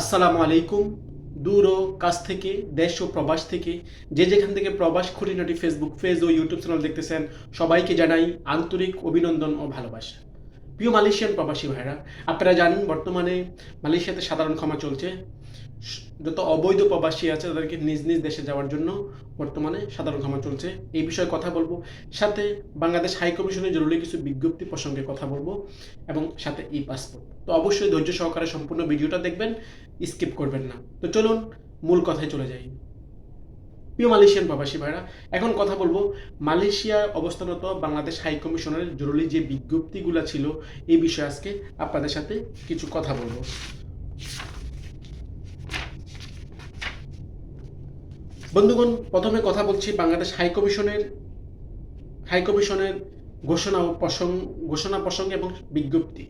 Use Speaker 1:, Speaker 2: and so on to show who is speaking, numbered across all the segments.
Speaker 1: আসসালামু আলাইকুম। দূর কাছ থেকে, দেশ ও প্রবাস থেকে যে যেখান থেকে প্রবাস খুঁটিনাটি ফেসবুক পেজ ও ইউটিউব চ্যানেল দেখতেছেন, সবাইকে জানাই আন্তরিক অভিনন্দন ও ভালোবাসা। প্রিয় মালয়েশিয়ান প্রবাসী ভাইরা, আপনারা জানেন বর্তমানে মালয়েশিয়াতে সাধারণ ক্ষমা চলছে। যত অবৈধ প্রবাসী আছে, তাদেরকে নিজ নিজ দেশে যাওয়ার জন্য বর্তমানে সাধারণ ক্ষমা চলছে। এই বিষয়ে কথা বলব। সাথে বাংলাদেশ হাই কমিশনের জরুরি কিছু বিজ্ঞপ্তি প্রসঙ্গে কথা বলব এবং সাথে ই পাসপোর্ট। তো অবশ্যই ধৈর্য সহকারে সম্পূর্ণ ভিডিওটা দেখবেন, স্কিপ করবেন না। তো চলুন মূল কথায় চলে যাই। প্রিয় মালয়েশিয়ান প্রবাসী ভাইরা, এখন কথা বলব মালয়েশিয়ায় অবস্থানরত বাংলাদেশ হাই কমিশনের জরুরি যে বিজ্ঞপ্তিগুলো ছিল এই বিষয়ে আজকে আপনাদের সাথে কিছু কথা বলব। বন্ধুগণ, প্রথমে কথা বলছি বাংলাদেশ হাই কমিশনের হাই কমিশনের ঘোষণা প্রসঙ্গ ঘোষণা প্রসঙ্গে এবং বিজ্ঞপ্তি।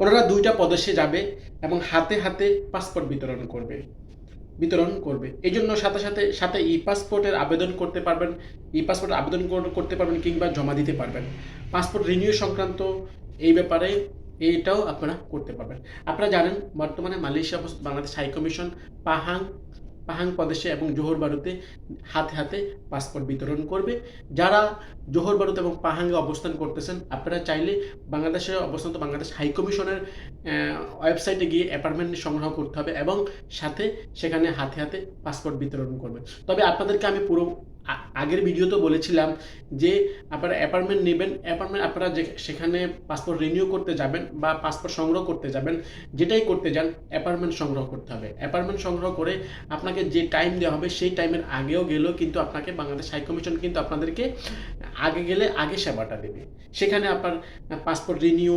Speaker 1: ওনারা দুইটা প্রদেশে যাবে এবং হাতে হাতে পাসপোর্ট বিতরণ করবে। বিতরণ করবে। এই জন্য সাথে সাথে সাথে ই পাসপোর্টের আবেদন করতে পারবেন ই পাসপোর্ট আবেদন করতে পারবেন কিংবা জমা দিতে পারবেন। পাসপোর্ট রিনিউ সংক্রান্ত এই ব্যাপারে এইটাও আপনারা করতে পারবেন। আপনারা জানেন, বর্তমানে Malaysia Bangladesh high commission Pahang Pahang প্রদেশে এবং জোহর বারুতে হাতে হাতে পাসপোর্ট বিতরণ করবে। যারা জোহর বারুত এবং পাহাঙ্গে অবস্থান করতেছেন, আপনারা চাইলে বাংলাদেশে অবস্থান বাংলাদেশ হাইকমিশনের ওয়েবসাইটে গিয়ে অ্যাপার্টমেন্ট সংগ্রহ করতে হবে এবং সাথে সেখানে হাতে হাতে পাসপোর্ট বিতরণ করবে। তবে আপনাদেরকে আমি পুরো আগের ভিডিওতে বলেছিলাম যে আপনারা অ্যাপার্টমেন্ট নেবেন অ্যাপার্টমেন্ট আপনারা যে, সেখানে পাসপোর্ট রিনিউ করতে যাবেন বা পাসপোর্ট সংগ্রহ করতে যাবেন, যেটাই করতে যান অ্যাপার্টমেন্ট সংগ্রহ করতে হবে। অ্যাপার্টমেন্ট সংগ্রহ করে আপনাকে যে টাইম দেওয়া হবে, সেই টাইমের আগেও গেলেও কিন্তু আপনাকে বাংলাদেশ হাই কমিশন কিন্তু আপনাদেরকে আগে গেলে আগে সেবাটা দেবে। সেখানে আপনার পাসপোর্ট রিনিউ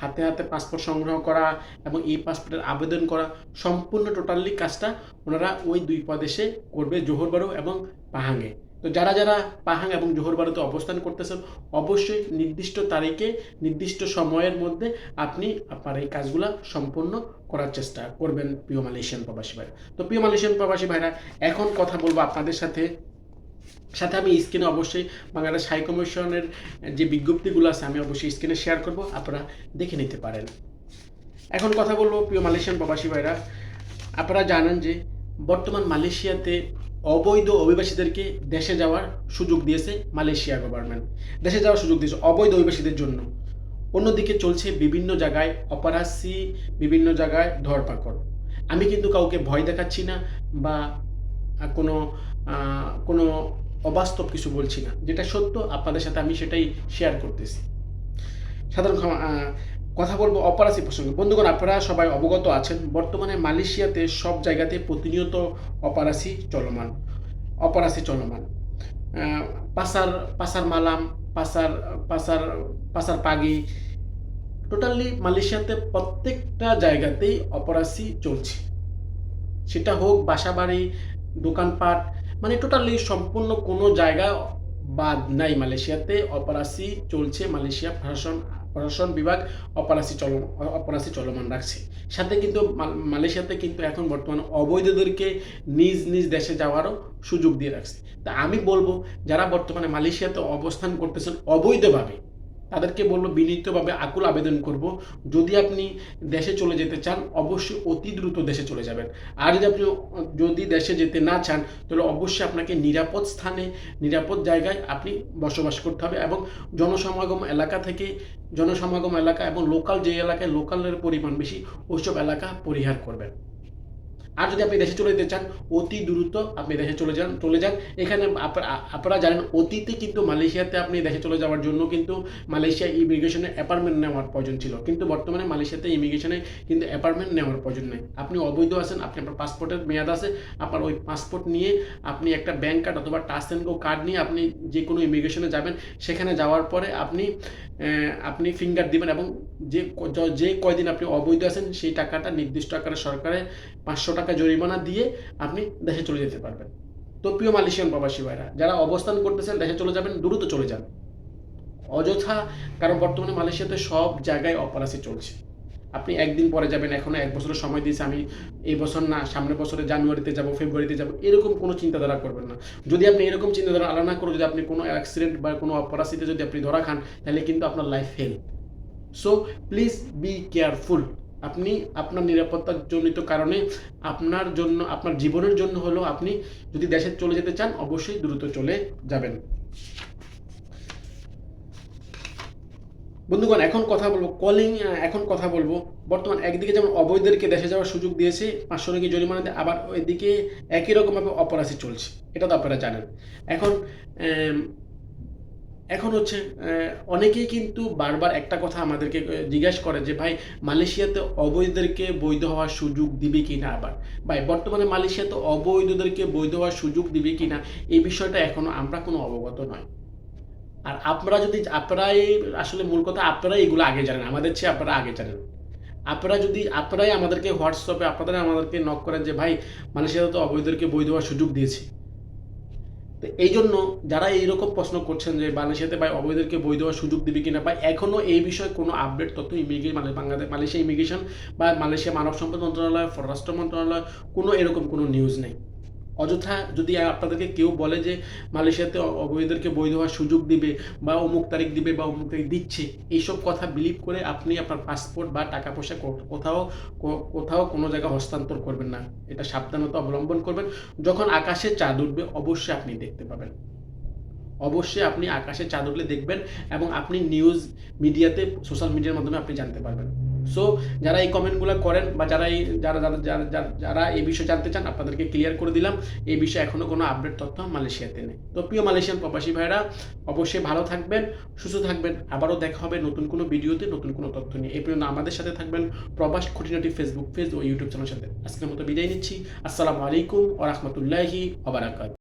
Speaker 1: হাতে হাতে পাসপোর্ট সংগ্রহ করা এবং এই পাসপোর্টের আবেদন করা, সম্পূর্ণ টোটালি কাজটা ওনারা ওই দুই প্রদেশে করবে জোহরবাড়ু এবং পাহাঙ্গে তো যারা যারা পাহাং এবং জোহরবাড়ুতে অবস্থান করতেছেন, অবশ্যই নির্দিষ্ট তারিখে, নির্দিষ্ট সময়ের মধ্যে আপনি আপনার এই কাজগুলা সম্পূর্ণ করার চেষ্টা করবেন প্রিয় মালয়েশিয়ান প্রবাসী ভাইরা। তো প্রিয় মালয়েশিয়ান প্রবাসী ভাইরা, এখন কথা বলব আপনাদের সাথে। সাথে আমি স্ক্রিনে অবশ্যই বাংলাদেশ হাই কমিশনের যে বিজ্ঞপ্তিগুলো আছে, আমি অবশ্যই স্ক্রিনে শেয়ার করব, আপনারা দেখে নিতে পারেন। এখন কথা বলব প্রিয় মালয়েশিয়ান প্রবাসী ভাইরা, আপনারা জানেন যে বর্তমান মালয়েশিয়াতে অবৈধ অভিবাসীদেরকে দেশে যাওয়ার সুযোগ দিয়েছে মালয়েশিয়া গভর্নমেন্ট দেশে যাওয়ার সুযোগ দিয়েছে অবৈধ অভিবাসীদের জন্য। অন্যদিকে চলছে বিভিন্ন জায়গায় অপরাসি বিভিন্ন জায়গায় ধরপাকড়। আমি কিন্তু কাউকে ভয় দেখাচ্ছি না বা কোনো কোনো অবাস্তব কিছু বলছি না। যেটা সত্য, আপনাদের সাথে আমি সেটাই শেয়ার করতেছি। সাধারণ কথা বলব অপরাসি প্রসঙ্গে। বন্ধুগণ, আপনারা সবাই অবগত আছেন, বর্তমানে মালয়েশিয়াতে সব জায়গাতে প্রতিনিয়ত অপরাসি চলমান অপরাসি চলমান। পাসার পাসার মালাম পাসার পাসার পাসার পাগি, টোটালি মালয়েশিয়াতে প্রত্যেকটা জায়গাতেই অপরাসি চলছে। সেটা হোক বাসাবাড়ি, দোকানপাট মানে টোটালি সম্পূর্ণ কোনো জায়গা বাদ নাই মালয়েশিয়াতে, অপরাসি চলছে মালয়েশিয়া প্রশাসন প্রশাসন বিভাগ অপরাশি চল অপরাশি চলমান রাখছে। সাথে কিন্তু মালয়েশিয়াতে কিন্তু এখন বর্তমানে অবৈধদেরকে নিজ নিজ দেশে যাওয়ারও সুযোগ দিয়ে রাখছে। তা আমি বলব, যারা বর্তমানে মালয়েশিয়াতে অবস্থান করতেছেন অবৈধভাবে তাদেরকে বলল, বিনীতভাবে আকুল আবেদন করব। যদি আপনি দেশে চলে যেতে চান, অবশ্যই অতি দ্রুত দেশে চলে যাবেন। আর যদি আপনি, যদি দেশে যেতে না চান, তাহলে অবশ্যই আপনাকে নিরাপদ স্থানে, নিরাপদ জায়গায় আপনি বসবাস করতে হবে এবং জনসমাগম এলাকা থেকে, জনসমাগম এলাকা এবং লোকাল যে এলাকায়, লোকালের পরিমাণ বেশি, ওইসব এলাকা পরিহার করবেন। আর যদি আপনি দেশে চলে যেতে চান, অতি দ্রুত আপনি দেশে চলে যান চলে যান। এখানে আপনারা জানেন, অতীতে কিন্তু মালয়েশিয়াতে আপনি দেশে চলে যাওয়ার জন্য কিন্তু মালয়েশিয়া ইমিগ্রেশনে অ্যাপার্টমেন্ট নেওয়ার প্রয়োজন ছিল। কিন্তু বর্তমানে মালয়েশিয়াতে ইমিগ্রেশনে কিন্তু অ্যাপার্টমেন্ট নেওয়ার প্রয়োজন নেই। আপনি অবৈধ আছেন, আপনি আপনার পাসপোর্টের মেয়াদ আছে, আপনার ওই পাসপোর্ট নিয়ে আপনি একটা ব্যাংক কার্ড অথবা টাচ অ্যান্ড কার্ড নিয়ে আপনি যে কোনো ইমিগ্রেশনে যাবেন, সেখানে যাওয়ার পরে আপনি আপনি ফিঙ্গার দিবেন এবং যে যে কয়দিন আপনি অবৈধ আছেন, সেই টাকাটা নির্দিষ্ট আকারে সরকারের পাঁচশো টাকা জরিমানা দিয়ে আপনি দেশে চলে যেতে পারবেন। তো প্রিয় মালয়েশিয়ান প্রবাসী ভাইরা, যারা অবস্থান করতেছেন, দেশে চলে যাবেন, দ্রুত চলে যান। অযথা কারণ বর্তমানে মালয়েশিয়াতে সব জায়গায় অপরাসি চলছে। আপনি একদিন পরে যাবেন, এখনও এক বছরের সময় দিয়েছে, আমি এই বছর না, সামনের বছরে জানুয়ারিতে যাব, ফেব্রুয়ারিতে যাব, এরকম কোনো চিন্তাধারা করবেন না। যদি আপনি এরকম চিন্তাধারা আলাদা করে, যদি আপনি কোনো অ্যাক্সিডেন্ট বা কোনো অপরাসিতে যদি আপনি ধরা খান, তাহলে কিন্তু আপনার life fail so please be careful আপনি আপনার নিরাপত্তার জনিত কারণে আপনার জন্য, আপনার জীবনের জন্য হলেও আপনি যদি দেশে চলে যেতে চান, অবশ্যই দ্রুত চলে যাবেন। বন্ধুগণ, এখন কথা বলব কলিং এখন কথা বলব। বর্তমান একদিকে যেমন অবৈধদেরকে দেশে যাওয়ার সুযোগ দিয়েছে পাঁচশো নাকি জরিমানা আবার ওইদিকে একই রকমভাবে অপরাধী চলছে, এটা তো আপনারা জানেন। এখন এখন হচ্ছে অনেকেই কিন্তু বারবার একটা কথা আমাদেরকে জিজ্ঞাসা করে যে, ভাই, মালয়েশিয়াতে অবৈধদেরকে বৈধ হওয়ার সুযোগ দিবে কি না আবার? ভাই, বর্তমানে মালয়েশিয়াতে অবৈধদেরকে বৈধ হওয়ার সুযোগ দিবে কি না এই বিষয়টা এখনও আমরা কোনো অবগত নয়। আর আপনারা যদি, আপনারাই আসলে মূল কথা, আপনারাই এগুলো আগে জানেন, আমাদের চেয়ে আপনারা আগে জানেন। আপনারা যদি, আপনারাই আমাদেরকে হোয়াটসঅ্যাপে আপনারা আমাদেরকে নক করেন যে, ভাই, মালয়েশিয়াতে তো অবৈধদেরকে বৈধ হওয়ার সুযোগ দিয়েছে। তো এই জন্য যারা এইরকম প্রশ্ন করছেন যে মালয়েশিয়াতে ভাই অবৈধদেরকে বৈধ হওয়ার সুযোগ দিবে কিনা বা এখনও এই বিষয়ে কোনো আপডেট তথ্য ইমিগ্রেশন মানে বাংলাদেশ মালয়েশিয়া ইমিগ্রেশন বা মালয়েশিয়া মানব সম্পদ মন্ত্রণালয়, পররাষ্ট্র মন্ত্রণালয় কোনো এরকম কোনো নিউজ নেই। অযথা যদি আপনাদেরকে কেউ বলে যে মালয়েশিয়াতে অবৈধদেরকে বৈধ হওয়ার সুযোগ দিবে বা অমুক তারিখ দিবে বা অমুক তারিখ দিচ্ছে, এইসব কথা বিলিভ করে আপনি আপনার পাসপোর্ট বা টাকা পয়সা কোথাও কোথাও কোনো জায়গায় হস্তান্তর করবেন না। এটা সাবধানতা অবলম্বন করবেন। যখন আকাশে চাঁদ উঠবে, অবশ্যই আপনি দেখতে পাবেন। অবশ্যই আপনি আকাশে চাঁদ উঠলে দেখবেন এবং আপনি নিউজ মিডিয়াতে সোশ্যাল মিডিয়ার মাধ্যমে আপনি জানতে পারবেন। সো যারা এই কমেন্টগুলো করেন বা যারা এই যারা যারা যারা এই বিষয়ে জানতে চান, আপনাদেরকে ক্লিয়ার করে দিলাম। এই বিষয়ে এখনও কোনো আপডেট তথ্য মালয়েশিয়াতে নেই। তো প্রিয় মালয়েশিয়ান প্রবাসী ভাইরা অবশ্যই ভালো থাকবেন, সুস্থ থাকবেন। আবারও দেখা হবে নতুন কোনো ভিডিওতে, নতুন কোনো তথ্য নিয়ে। এই পর্যন্ত আমাদের সাথে থাকবেন প্রবাস খুঁটিনাটি ফেসবুক পেজ ও ইউটিউব চ্যানেল সাথে। আজকের মতো বিদায় নিচ্ছি। আসসালামু আলাইকুম ও রহমতুল্লাহি ওবারাকাত